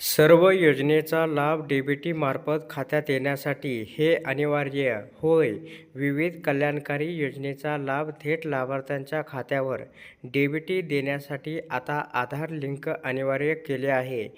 सर्व योजनेचा लाभ डीबीटी मार्फत खात्यात येण्यासाठी हे अनिवार्य. होय विविध कल्याणकारी योजनेचा लाभ थेट लाभार्थ्यांच्या खात्यावर डीबीटी देण्यासाठी आता आधार लिंक अनिवार्य केले आहे.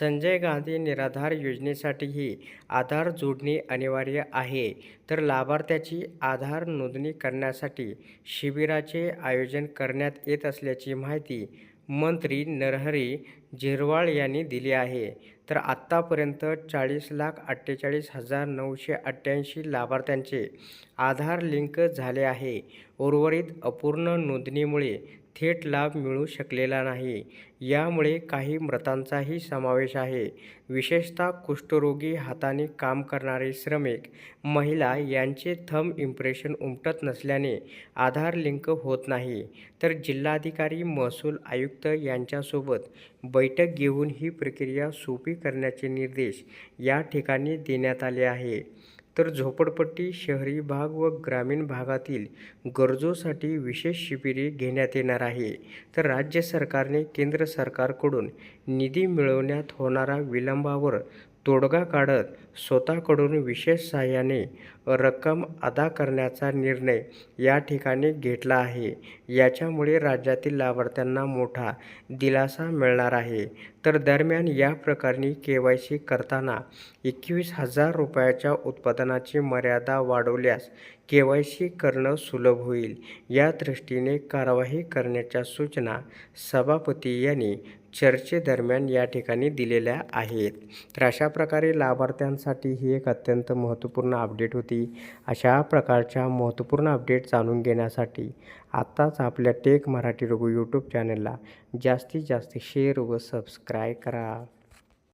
संजय गांधी निराधार योजनेसाठीही आधार जोडणी अनिवार्य आहे. तर लाभार्थ्याची आधार नोंदणी करण्यासाठी शिबिराचे आयोजन करण्यात येत असल्याची माहिती मंत्री नरहरी झिरवाळ यांनी दिली आहे. तर आत्तापर्यंत चाळीस लाख अठ्ठेचाळीस हजार नऊशे अठ्ठ्याऐंशी लाभार्थ्यांचे आधार लिंक झाले आहे. उर्वरित अपूर्ण नोंदणीमुळे थेट लाभ मिळू शकलेला नाही. यामुळे काही मृतांचाही समावेश आहे. विशेषतः कुष्ठरोगी हाताने काम करणारे श्रमिक महिला यांचे थंब इम्प्रेशन उमटत नसल्याने आधार लिंक होत नाही. तर जिल्हाधिकारी महसूल आयुक्त यांच्यासोबत बैठक घेऊन ही प्रक्रिया सोपी करण्याचे निर्देश या ठिकाणी देण्यात आले आहे. तर झोपडपट्टी शहरी भाग व ग्रामीण भागातील गरजूसाठी विशेष शिबिरे घेण्यात येणार आहे. तर राज्य सरकारने केंद्र सरकारकडून निधी मिळवण्यात होणारा विलंबावर तोडगा काढत स्वतःकडून विशेष सहाय्याने रक्कम अदा करण्याचा निर्णय या ठिकाणी घेतला आहे. याच्यामुळे राज्यातील लाभार्थ्यांना मोठा दिलासा मिळणार आहे. तर दरम्यान या प्रकरणी के वाय सी करताना एकवीस हजार रुपयाच्या उत्पादनाची मर्यादा वाढवल्यास के वाय सी करणं सुलभ होईल. या दृष्टीने कारवाई करण्याच्या सूचना सभापती यांनी चर्चेदरम्यान या ठिकाणी दिलेल्या आहेत. तर अशा प्रकारे लाभार्थ्यांसाठी ही एक अत्यंत महत्त्वपूर्ण अपडेट होती. अशा प्रकारच्या महत्त्वपूर्ण अपडेट जाणून घेण्यासाठी आत्ताच आपल्या टेक मराठी रघु यूट्यूब चॅनलला जास्तीत जास्त शेअर व सबस्क्राईब करा.